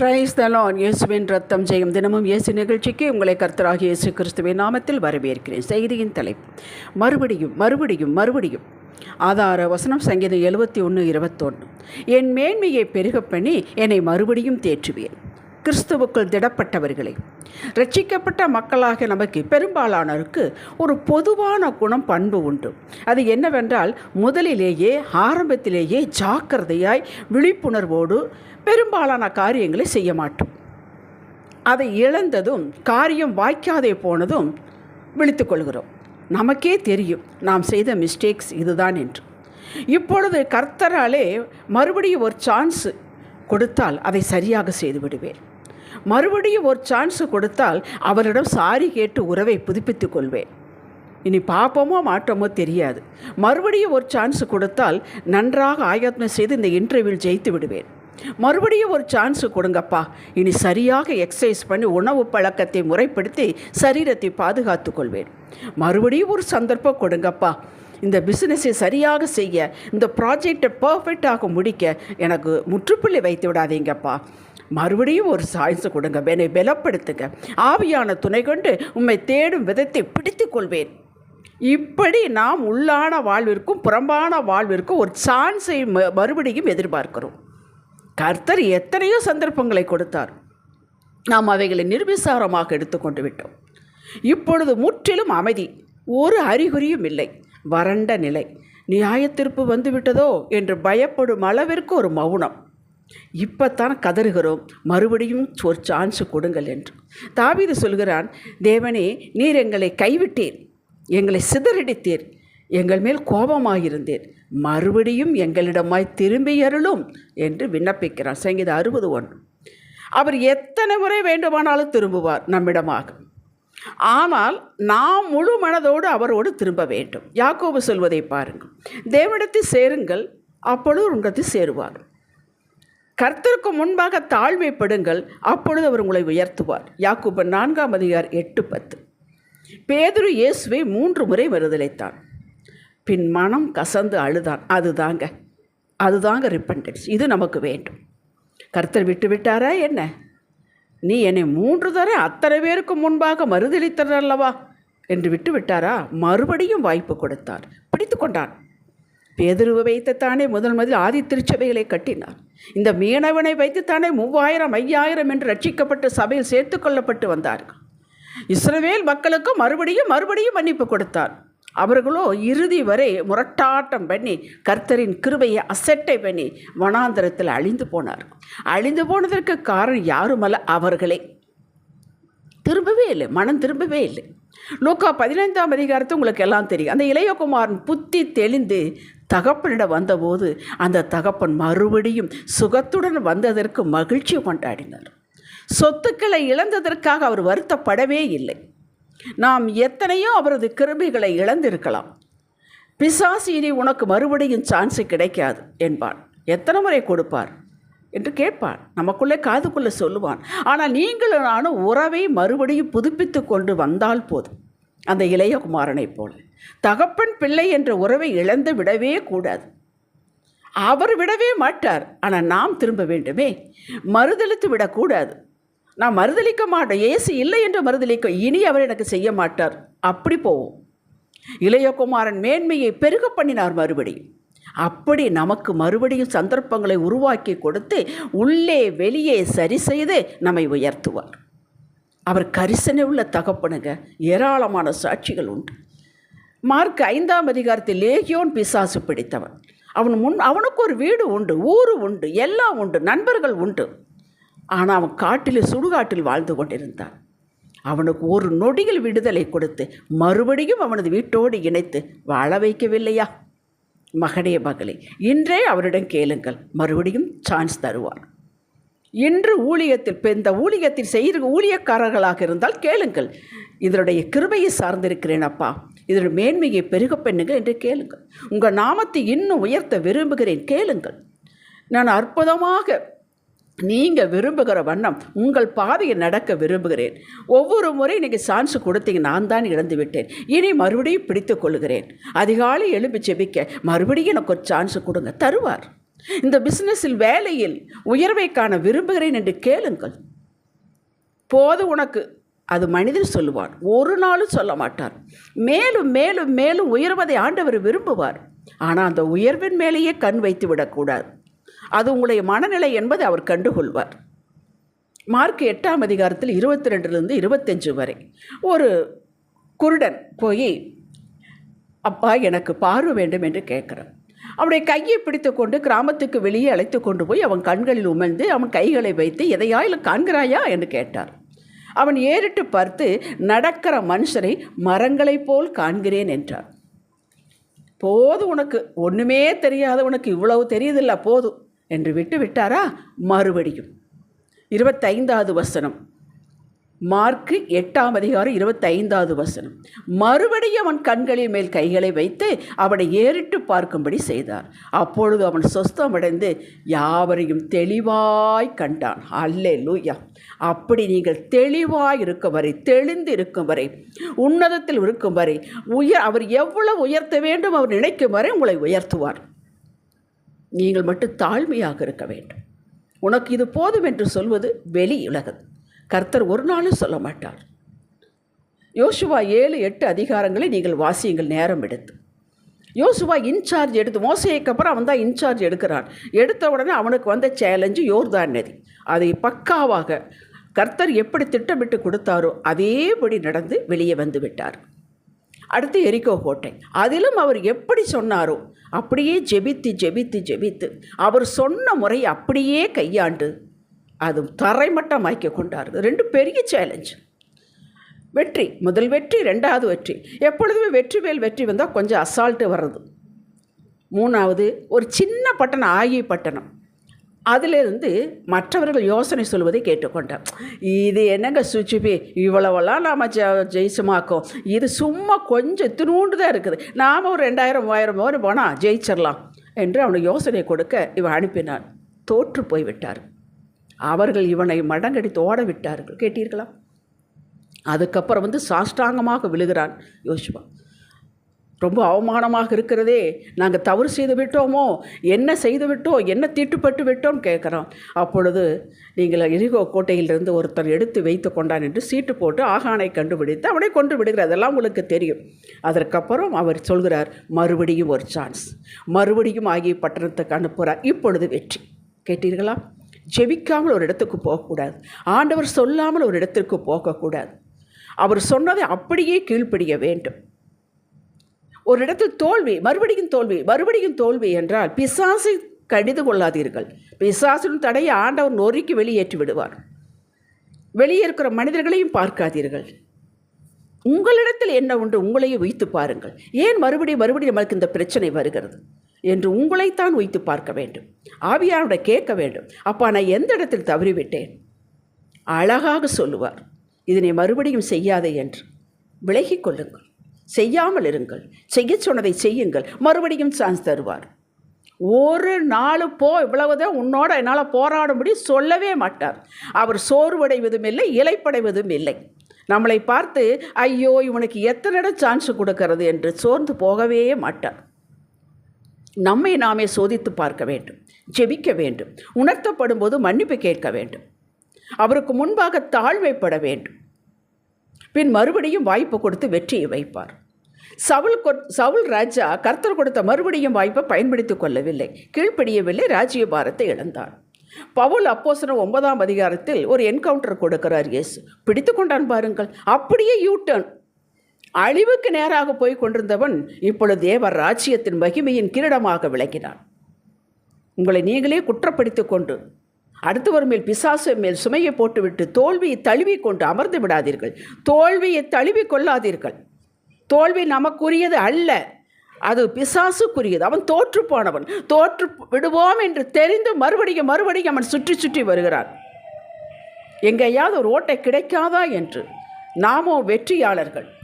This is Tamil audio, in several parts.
பிரைஸ் தலான் இயேசுவின் ரத்தம் ஜெயம். தினமும் இயேசு நிகழ்ச்சிக்கு உங்களை கர்த்தராக இயேசு கிறிஸ்துவின் நாமத்தில் வரவேற்கிறேன். செய்தியின் தலைப்பு மறுபடியும் மறுபடியும் மறுபடியும். ஆதார வசனம் சங்கீதம் எழுபத்தி ஒன்று இருபத்தொன்று என் மேன்மையை பெருகப் பண்ணி என்னை மறுபடியும் தேற்றுவேன் கிறிஸ்துவுக்குள் திடப்பட்டவர்களே ரட்சிக்கப்பட்ட மக்களாக நமக்கு பெரும்பாலானோருக்கு ஒரு பொதுவான குணம் பண்பு உண்டு. அது என்னவென்றால் முதலிலேயே ஆரம்பத்திலேயே ஜாக்கிரதையாய் விழிப்புணர்வோடு பெரும்பாலான காரியங்களை செய்ய மாட்டோம். அதை இழந்ததும் காரியம் வாய்க்காதே போனதும் விழித்துக்கொள்கிறோம் நமக்கே தெரியும் நாம் செய்த மிஸ்டேக்ஸ் இதுதான் என்று. இப்பொழுது கர்த்தராலே மறுபடியும் ஒரு சான்ஸ் கொடுத்தால் அதை சரியாக செய்து விடுவேன். மறுபடியும் ஒரு சான்ஸ் கொடுத்தால் அவரிடம் சாரி கேட்டு உறவை புதுப்பித்துக் கொள்வேன். இனி பார்ப்போமோ மாட்டோமோ தெரியாது. மறுபடியும் ஒரு சான்ஸ் கொடுத்தால் நன்றாக ஆயத்னம் செய்து இந்த இன்டர்வியூவில் ஜெயித்து விடுவேன். மறுபடியும் ஒரு சான்ஸ் கொடுங்கப்பா. இனி சரியாக எக்ஸசைஸ் பண்ணி உணவு பழக்கத்தை முறைப்படுத்தி சரீரத்தை பாதுகாத்து கொள்வேன். மறுபடியும் ஒரு சந்தர்ப்பம் கொடுங்கப்பா. இந்த பிஸ்னஸை சரியாக செய்ய இந்த ப்ராஜெக்டை பர்ஃபெக்டாக முடிக்க எனக்கு முற்றுப்புள்ளி வைத்து விடாதீங்கப்பா. மறுபடியும் ஒரு சாய்ஸ் கொடுங்க. என்னை பலப்படுத்துங்க. ஆவியான துணை கொண்டு உம்மை தேடும் விதத்தை பிடித்து கொள்வேன். இப்படி நாம் உள்ளான வாழ்விற்கும் புறம்பான வாழ்விற்கும் ஒரு சான்ஸை ம- மறுபடியும் எதிர்பார்க்கிறோம். கர்த்தர் எத்தனையோ சந்தர்ப்பங்களை கொடுத்தார். நாம் அவைகளை நிர்விசாரமாக எடுத்துக்கொண்டு விட்டோம். இப்பொழுது முற்றிலும் அமைதி. ஒரு அறிகுறியும் இல்லை. வறண்ட நிலை. நியாயத்திற்பு வந்துவிட்டதோ என்று பயப்படும் அளவிற்கு ஒரு மௌனம். இப்போத்தான் கதறுகிறோம். மறுபடியும் ஒரு சான்ஸ் கொடுங்கள் என்று. தாவீது சொல்கிறான் தேவனே நீர் எங்களை கைவிட்டீர். எங்களை சிதறடித்தீர். எங்கள் மேல் கோபமாயிருந்தீர். மறுபடியும் எங்களிடமாய் திரும்பி அருளும் என்று விண்ணப்பிக்கிறான். சங்கீத அறுபது ஒன்று. அவர் எத்தனை முறை வேண்டுமானாலும் திரும்புவார் நம்மிடமாக. ஆனால் நாம் முழு மனதோடு அவரோடு திரும்ப வேண்டும். யாக்கோபு சொல்வதை பாருங்கள். தேவனிடத்தில் சேருங்கள். அப்பொழுது உங்களிடத்தில் சேருவார். கர்த்தருக்கு முன்பாக தாழ்மைப்படுங்கள் அப்பொழுது அவர் உங்களை உயர்த்துவார். யாக்கோபு நான்காம் அதிகார் எட்டு பத்து. பேதுரு இயேசுவை மூன்று முறை மறுதலைத்தான். பின் மனம் கசந்து அழுதான். அதுதாங்க அதுதாங்க ரிப்பண்டன்ஸ் இது நமக்கு வேண்டும். கர்த்தர் விட்டு விட்டாரா என்ன? நீ என்னை மூன்று தர அத்தனை பேருக்கு முன்பாக மறுதளித்தர் அல்லவா என்று விட்டு விட்டாரா மறுபடியும் வாய்ப்பு கொடுத்தார். பிடித்து கொண்டான் பேதுருவை வைத்துத்தானே முதல் முதல் ஆதி திருச்சபைகளை கட்டினார். இந்த மீனவனை வைத்துத்தானே மூவாயிரம் ஐயாயிரம் என்று ரட்சிக்கப்பட்ட சபையில் சேர்த்து கொள்ளப்பட்டு வந்தார்கள். இஸ்ரவேல் மக்களுக்கு மறுபடியும் மறுபடியும் மன்னிப்பு கொடுத்தார். அவர்களோ இறுதி வரை முரட்டாட்டம் பண்ணி கர்த்தரின் கிருபையை அசட்டை பண்ணி வனாந்தரத்தில் அழிந்து போனார். அழிந்து போனதற்கு காரணம் யாருமல்ல? அவர்களே. திரும்பவே இல்லை மனம் திரும்பவே இல்லை. லூக்கா பதினைந்தாம் அதிகாரத்தை உங்களுக்கு எல்லாம் தெரியும். அந்த இளையகுமாரன் புத்தி தெளிந்து தகப்பனிடம் வந்தபோது அந்த தகப்பன் மறுபடியும் சுகத்துடன் வந்ததற்கு மகிழ்ச்சி கொண்டாடினார். சொத்துக்களை இழந்ததற்காக அவர் வருத்தப்படவே இல்லை. நாம் எத்தனையோ அவரது கிருமிகளை இழந்திருக்கலாம். பிசாசு இனி உனக்கு மறுபடியும் சான்ஸ் கிடைக்காது என்பான். எத்தனை முறை கொடுப்பார் என்று கேட்பான். நமக்குள்ளே காதுக்குள்ளே சொல்லுவான். ஆனால் நீங்களும் நானும் உறவை மறுபடியும் புதுப்பித்து கொண்டு வந்தால் போதும். அந்த இளையகுமாரனைப் போல. தகப்பன் பிள்ளை என்ற உறவை இழந்து விடவே கூடாது. அவர் விடவே மாட்டார். ஆனால் நாம் திரும்ப வேண்டுமே. மறுதளித்து விடக்கூடாது. நான் மறுதளிக்க மாட்டேன். ஏசு இல்லை என்று மறுதளிக்க இனி அவர் எனக்கு செய்ய மாட்டார். அப்படி போவோம். இளையகுமாரன் மேன்மையை பெருக பண்ணினார் மறுபடியும். அப்படி நமக்கு மறுபடியும் சந்தர்ப்பங்களை உருவாக்கி கொடுத்து உள்ளே வெளியே சரி செய்து நம்மை உயர்த்துவார். அவர் கரிசனை உள்ள தகப்பனுங்க. ஏராளமான சாட்சிகள் உண்டு. மார்க் ஐந்தாம் அதிகாரத்தில் லேகியோன் பிசாசு பிடித்தவன். அவன் முன் அவனுக்கு ஒரு வீடு உண்டு ஊரு உண்டு எல்லாம் உண்டு நண்பர்கள் உண்டு. ஆனால் அவன் காட்டில் சுடுகாட்டில் வாழ்ந்து கொண்டிருந்தான். அவனுக்கு ஒரு நொடியில் விடுதலை கொடுத்து மறுபடியும் அவனது வீட்டோடு இணைத்து வாழ வைக்கவில்லையா? மகனே மகளே இன்றே அவரிடம் கேளுங்கள் மறுபடியும் சான்ஸ் தருவார் இன்று ஊழியத்தில் இப்போ இந்த ஊழியத்தில் செய்கிற ஊழியக்காரர்களாக இருந்தால் கேளுங்கள். இதனுடைய கிருபையை சார்ந்திருக்கிறேன் அப்பா. இதனுடைய மேன்மையை பெருக பெண்ணுங்கள் என்று கேளுங்கள். உங்கள் நாமத்தை இன்னும் உயர்த்த விரும்புகிறேன். கேளுங்கள். நான் அற்புதமாக நீங்கள் விரும்புகிற வண்ணம் உங்கள் பாதையை நடக்க விரும்புகிறேன். ஒவ்வொரு முறை நீங்கள் சான்ஸ் கொடுத்தீங்க நான் தான் இழந்து விட்டேன். இனி மறுபடியும் பிடித்து கொள்கிறேன் அதிகாலை எழுப்பி செபிக்க மறுபடியும் எனக்கு ஒரு சான்ஸ் கொடுங்க. தருவார். இந்த பிஸ்னஸில் வேலையில் உயர்வை காண விரும்புகிறேன் என்று கேளுங்கள். போது உனக்கு அது மனிதன் சொல்லுவார் ஒரு நாளும் சொல்ல மாட்டார் மேலும் மேலும் மேலும் உயர்வதை ஆண்டவர் விரும்புவார். ஆனால் அந்த உயர்வின் மேலேயே கண் வைத்து விடக்கூடாது. அது உங்களுடைய மனநிலை என்பதை அவர் கண்டுகொள்வார். மார்க் எட்டாம் அதிகாரத்தில் இருபத்தி ரெண்டுலேருந்து இருபத்தஞ்சு வரை. ஒரு குருடன் போய் அப்பா எனக்கு பார்வை வேண்டும் என்று கேட்குறான் அவனுடைய கையை பிடித்து கொண்டு கிராமத்துக்கு வெளியே அழைத்து கொண்டு போய் அவன் கண்களில் உமிழ்ந்து அவன் கைகளை வைத்து எதையாயிலும் காண்கிறாயா? என்று கேட்டார். அவன் ஏறிட்டு பார்த்து நடக்கிற மனுஷரை மரங்களைப் போல் காண்கிறேன் என்றார். போதும் உனக்கு ஒன்றுமே தெரியாத உனக்கு இவ்வளவு தெரியுதில்ல போதும் என்று விட்டு விட்டாரா? மறுபடியும். இருபத்தைந்தாவது வசனம். மார்க்கு எட்டாம் அதிகாரம் இருபத்தைந்தாவது வசனம். மறுபடியும் அவன் கண்களின் மேல் கைகளை வைத்து அவனை ஏறிட்டு பார்க்கும்படி செய்தார். அப்பொழுது அவன் சொஸ்தமடைந்து யாவரையும் தெளிவாய் கண்டான். அல்லே லூயா அப்படி நீங்கள் தெளிவாய் இருக்கும் வரை தெளிந்து இருக்கும் வரை உன்னதத்தில் இருக்கும் வரை உயர் அவர் எவ்வளவு உயர்த்த வேண்டும் அவர் நினைக்கும் வரை உங்களை உயர்த்துவார். நீங்கள் மட்டும் தாழ்மையாக இருக்க வேண்டும். உனக்கு இது போதும் என்று சொல்வது வெளி உலகம். கர்த்தர் ஒரு நாளும் சொல்ல மாட்டார். யோசுவா ஏழு எட்டு அதிகாரங்களை நீங்கள் வாசியுங்கள் நேரம் எடுத்து. யோசுவா இன்சார்ஜ் எடுத்து மோசைக்கு அப்புறம் அவன் தான் இன்சார்ஜ் எடுக்கிறான். எடுத்த உடனே அவனுக்கு வந்த சேலஞ்சு யோர்தான் நதி. அதை பக்காவாக கர்த்தர் எப்படி திட்டமிட்டு கொடுத்தாரோ அதேபடி நடந்து வெளியே வந்து விட்டார். அடுத்து எரிக்கோ கோட்டை. அதிலும் அவர் எப்படி சொன்னாரோ அப்படியே ஜெபித்து ஜெபித்து ஜெபித்து. அவர் சொன்ன முறை அப்படியே கையாண்டு அது தரைமட்டமாக்கி கொண்டார்கள் ரெண்டு பெரிய சேலஞ்ச் வெற்றி முதல் வெற்றி ரெண்டாவது வெற்றி. எப்பொழுதுமே வெற்றி மேல் வெற்றி வந்தால் கொஞ்சம் அசால்ட்டு வர்றது. மூணாவது ஒரு சின்ன பட்டணம் ஆகி பட்டணம். அதிலிருந்து மற்றவர்கள் யோசனை சொல்வதை கேட்டுக்கொண்டார். இது என்னங்க சுச்சிபி இவ்வளவெல்லாம் நாம் ஜெ ஜெயிச்சமாக்கோம். இது சும்மா கொஞ்சம் திருண்டு தான் இருக்குது. நாம் ஒரு ரெண்டாயிரம் மூவாயிரம் மூவாயிரம் போனால் ஜெயிச்சிடலாம் என்று அவனுக்கு யோசனை கொடுக்க இவன் அனுப்பினான். தோற்று போய்விட்டார். அவர்கள் இவனை மடங்கடித்து ஓட விட்டார்கள் கேட்டீர்களா? அதுக்கப்புறம் வந்து சாஷ்டாங்கமாக விழுகிறான் யோசிப்பா ரொம்ப அவமானமாக இருக்கிறதே நாங்கள் தவறு செய்து விட்டோமோ என்ன செய்து விட்டோம் என்ன தீட்டுப்பட்டு விட்டோம் கேட்குறோம் அப்பொழுது நீங்கள் எரிகோ கோட்டையிலிருந்து ஒருத்தர் எடுத்து வைத்து கொண்டான் என்று சீட்டு போட்டு ஆகானை கண்டுபிடித்து அவனை கொண்டு விடுகிறார். அதெல்லாம் உங்களுக்கு தெரியும். அதற்கப்புறம் அவர் சொல்கிறார் மறுபடியும் ஒரு சான்ஸ் மறுபடியும் ஆகிய பட்டணத்துக்கு அனுப்புகிறார். இப்பொழுது வெற்றி. கேட்டீர்களா? ஜெபிக்காமல் ஒரு இடத்துக்கு போகக்கூடாது. ஆண்டவர் சொல்லாமல் ஒரு இடத்திற்கு போகக்கூடாது. அவர் சொன்னதை அப்படியே கீழ்ப்படிய வேண்டும். ஒரு இடத்தில் தோல்வி மறுபடியும் தோல்வி மறுபடியும் தோல்வி என்றால் பிசாசை கடிது கொள்ளாதீர்கள். பிசாசின் தடையை ஆண்டவர் நொறுக்கி வெளியேற்றி விடுவார். வெளியே இருக்கிற மனிதர்களையும் பார்க்காதீர்கள். உங்களிடத்தில் என்ன உண்டு உங்களையும் வைத்து பாருங்கள். ஏன் மறுபடியும் மறுபடியும் நமக்கு இந்த பிரச்சனை வருகிறது? என்று உங்களைத்தான் வைத்து பார்க்க வேண்டும். ஆவியாரோட கேட்க வேண்டும். அப்பா நான் எந்த இடத்தில் தவறிவிட்டேன்? அழகாக சொல்லுவார். இதனை மறுபடியும் செய்யாதே என்று. விலகிக் கொள்ளுங்கள். செய்யாமல் இருங்கள். செய்ய சொன்னதை செய்யுங்கள். மறுபடியும் சான்ஸ் தருவார். ஒரு நாள் போ இவ்வளவுதான். உன்னோட என்னால் போராடும்படி சொல்லவே மாட்டார். அவர் சோர்வடைவதும் இல்லை இலைப்படைவதும் இல்லை. நம்மளை பார்த்து ஐயோ இவனுக்கு எத்தனை இடம் சான்ஸ் கொடுக்கறது? என்று சோர்ந்து போகவே மாட்டார். நம்மை நாமே சோதித்து பார்க்க வேண்டும் ஜெபிக்க வேண்டும் உணர்த்தப்படும் போது மன்னிப்பு கேட்க வேண்டும். அவருக்கு முன்பாக தாழ்மைப்பட வேண்டும். பின் மறுபடியும் வாய்ப்பு கொடுத்து வெற்றியை வைப்பார். சவுல் சவுல் ராஜா கர்த்தர் கொடுத்த மறுபடியும் வாய்ப்பை பயன்படுத்தி கொள்ளவில்லை. கீழ்ப்படியவில்லை ராஜ்ய பாரத்தை இழந்தார். பவுல் அப்போசனம் ஒன்பதாம் அதிகாரத்தில் ஒரு என்கவுண்டர் கொடுக்கிறார் இயேசு. பிடித்து கொண்டான் பாருங்கள். அப்படியே யூ டர்ன் அழிவுக்கு நேராக போய் கொண்டிருந்தவன் இப்பொழுது தேவ ராஜ்யத்தின் மகிமையின் கிரீடமாக விளங்கினான். உங்களை நீங்களே குற்றப்படுத்திக் கொண்டு அடுத்தவர் மேல் பிசாசு மேல் சுமையை போட்டுவிட்டு தோல்வியை தழுவி கொண்டு அமர்ந்து விடாதீர்கள். தோல்வியை தழுவி கொள்ளாதீர்கள். தோல்வி நமக்குரியது அல்ல. அது பிசாசுக்குரியது. அவன் தோற்று போனவன். தோற்று விடுவோம் என்று தெரிந்து மறுபடியும் மறுபடியும் அவன் சுற்றி சுற்றி வருகிறான். எங்கேயாவது ஒரு ஓட்டை கிடைக்காதா என்று. நாமோ வெற்றியாளர்கள்.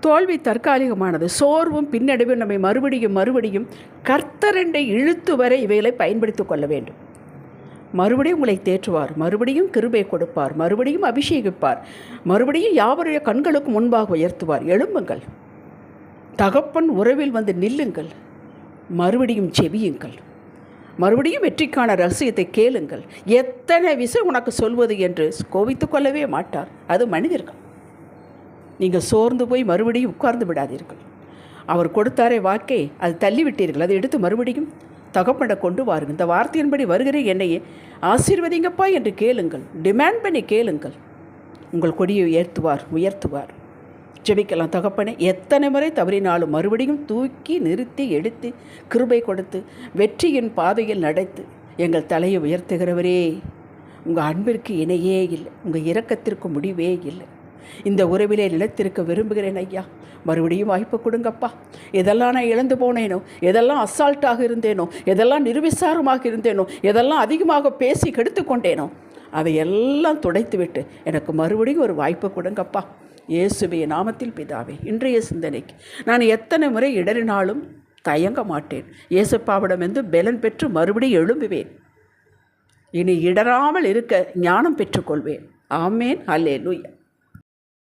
தோல்வி தற்காலிகமானது. சோர்வும் பின்னடைவும் நம்மை மறுபடியும் மறுபடியும் கர்த்தரண்டை இழுத்து வரை இவைகளை பயன்படுத்திக் கொள்ள வேண்டும். மறுபடியும் உங்களை தேற்றுவார். மறுபடியும் கிருபை கொடுப்பார். மறுபடியும் அபிஷேகிப்பார். மறுபடியும் யாவருடைய கண்களுக்கு முன்பாக உயர்த்துவார். எழும்புங்கள். தகப்பன் உறவில் வந்து நில்லுங்கள். மறுபடியும் செவியுங்கள் மறுபடியும் வெற்றிக்கான ரகசியத்தை கேளுங்கள். எத்தனை விசை உனக்கு சொல்வது என்று கோவித்துக்கொள்ளவே மாட்டார். அது மனிதர்கள். நீங்கள் சோர்ந்து போய் மறுபடியும் உட்கார்ந்து விடாதீர்கள். அவர் கொடுத்தாரே வாக்கை அது தள்ளிவிட்டீர்கள் அதை எடுத்து மறுபடியும் தகப்பட கொண்டு வாருங்கள். இந்த வார்த்தையின்படி வருகிற என்னையே ஆசீர்வதிங்கப்பா என்று கேளுங்கள். டிமாண்ட் பண்ணி கேளுங்கள். உங்கள் கொடியை உயர்த்துவார் உயர்த்துவார். ஜெபிக்கலாம் தகப்பனே. எத்தனை முறை தவறினாலும் மறுபடியும் தூக்கி நிறுத்தி எடுத்து கிருபை கொடுத்து வெற்றியின் பாதையில் நடத்து எங்கள் தலையை உயர்த்துகிறவரே. உங்கள் அன்பிற்கு இணையே இல்லை. உங்கள் இரக்கத்திற்கு முடிவே இல்லை. இந்த உறவிலே நிலைத்திருக்க விரும்புகிறேன் ஐயா. மறுபடியும் வாய்ப்பு கொடுங்கப்பா. எதெல்லாம் நான் இழந்து போனேனோ எதெல்லாம் அசால்ட்டாக இருந்தேனோ எதெல்லாம் நிர்விசாரமாக இருந்தேனோ எதெல்லாம் அதிகமாக பேசி கெடுத்து கொண்டேனோ அதையெல்லாம் துடைத்துவிட்டு எனக்கு மறுபடியும் ஒரு வாய்ப்பு கொடுங்கப்பா. இயேசுவே நாமத்தில் பிதாவே இன்றைய சிந்தனைக்கு நான் எத்தனை முறை இடறினாலும் தயங்க மாட்டேன். இயேசுப்பாவிடமிருந்து பெலன் பெற்று மறுபடியும் எழும்புவேன். இனி இடராமல் இருக்க ஞானம் பெற்றுக்கொள்வேன். ஆமேன். அல்லே லூயா